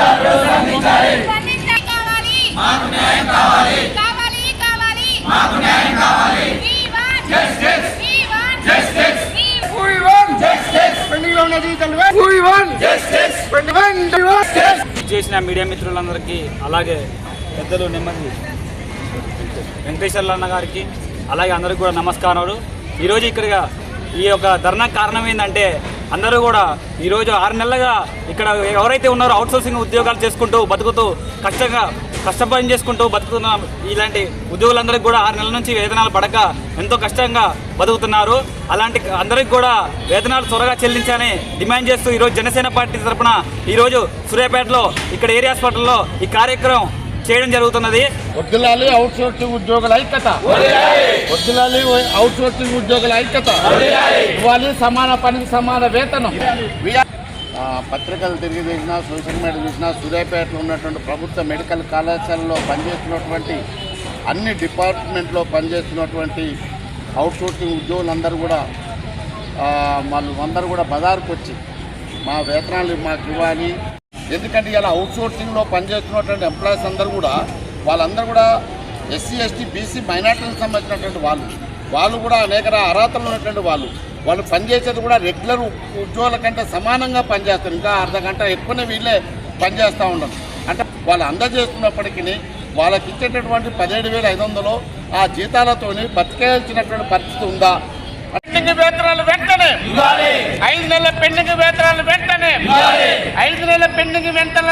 కావాలి. చేసిన మీడియా మిత్రులందరికీ అలాగే పెద్దలు నెమ్మది వెంకటేశ్వర్ల అన్న గారికి అలాగే అందరికీ కూడా నమస్కారాలు. ఈరోజు ఇక్కడ ఈ యొక్క ధర్నా కారణం ఏంటంటే అందరూ కూడా ఈరోజు ఆరు నెలలుగా ఇక్కడ ఎవరైతే ఉన్నారో అవుట్సోర్సింగ్ ఉద్యోగాలు చేసుకుంటూ బతుకుతూ కష్టంగా కష్టపని చేసుకుంటూ బతుకుతున్న ఇలాంటి ఉద్యోగులందరికీ కూడా ఆరు నెలల నుంచి వేతనాలు పడక ఎంతో కష్టంగా బతుకుతున్నారు. అలాంటి అందరికి కూడా వేతనాలు త్వరగా చెల్లించాలని డిమాండ్ చేస్తూ ఈరోజు జనసేన పార్టీ తరఫున ఈరోజు సూర్యాపేటలో ఇక్కడ ఏరియా హాస్పిటల్లో ఈ కార్యక్రమం చేయడం జరుగుతున్నది. వద్దులాలి అవుట్ సోర్సింగ్ ఉద్యోగుల ఐక్యత. వద్దులాలి అవుట్ సోర్సింగ్ ఉద్యోగుల ఐక్యత. ఇవ్వాలి సమాన పనికి సమాన వేతనం. ఆ, పత్రికలు తిరిగి చూసినా సోషల్ మీడియా చూసినా సూర్యాపేటలో ఉన్నటువంటి ప్రభుత్వ మెడికల్ కళాశాలలో పనిచేస్తున్నటువంటి అన్ని డిపార్ట్మెంట్లో పనిచేస్తున్నటువంటి అవుట్ సోర్సింగ్ ఉద్యోగులందరూ కూడా ఆ, వాళ్ళు అందరూ కూడా బజారుకు వచ్చి మా వేతనాలు మాకు ఇవ్వాలి. ఎందుకంటే ఇలా అవుట్ సోర్సింగ్లో పనిచేస్తున్నటువంటి ఎంప్లాయీస్ అందరూ కూడా వాళ్ళందరూ కూడా ఎస్సీ ఎస్టీ బీసీ మైనార్టీలకు సంబంధించినటువంటి వాళ్ళు. వాళ్ళు కూడా అనేక అర్హతలు ఉన్నటువంటి వాళ్ళు. వాళ్ళు పనిచేసేది కూడా రెగ్యులర్ ఉద్యోగుల కంటే సమానంగా పనిచేస్తారు. ఇంకా అర్ధ గంట ఎక్కువనే వీళ్ళే పనిచేస్తూ ఉండరు. అంటే వాళ్ళు అందజేస్తున్నప్పటికీ వాళ్ళకి ఇచ్చేటటువంటి పదిహేడు వేల ఐదు వందలు ఆ జీతాలతోని బతికేయాల్సినటువంటి పరిస్థితి ఉందా? పెండింగ్ వేతనాలు వెంటనే. ఐదు నెలల పెండింగ్ వేతనాలు వెంటనే. ఐదు నెలల పెండింగ్ వెంటనే